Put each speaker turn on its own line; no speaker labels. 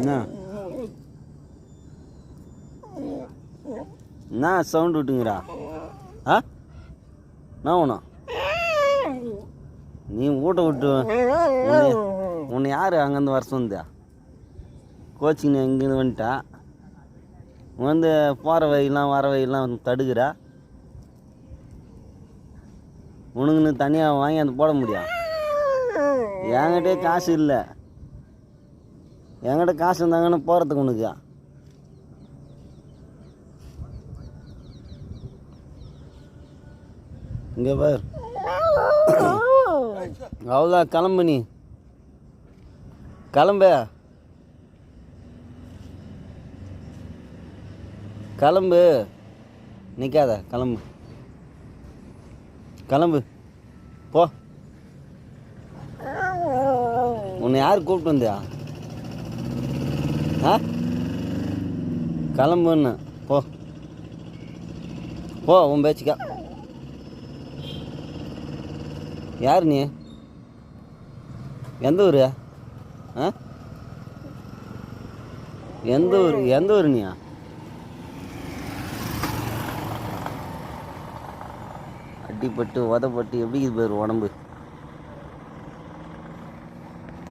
என்ன? என்ன சவுண்ட் விட்டுங்கிறா? ஆ? என்ன ஒன்றும் நீ ஊட்ட விட்டு உன்னை உன்னை யார் அங்கேருந்து வர சொந்தியா கோச்சிங் இங்கேருந்து வந்துட்டா? வந்து போகிற வழியெல்லாம் வர வழியெல்லாம் தடுக்கிறா? உனக்குன்னு தனியாக வாங்கி அந்த போட முடியும். என்கிட்டே காசு இல்லை. என்கிட்ட காசு இருந்தாங்கன்னு போகிறதுக்கு உனக்கு. இங்கே பார். அவ்வளோதான் கிளம்பு நீ. கிளம்பு. கிளம்பு. நிற்காத கிளம்பு. கிளம்பு. போ. உன்னை யார் கூப்பிட்டு வந்தியா? ஆ? கிளம்புன்னு. போ. போ உன் பேச்சுக்கா. யார் நீ? எந்த ஊர்? ஆ? எந்த ஊர்? எந்த ஊர் நீயா? அடிப்பட்டு உதப்பட்டு எப்படி இது பேர் உடம்பு?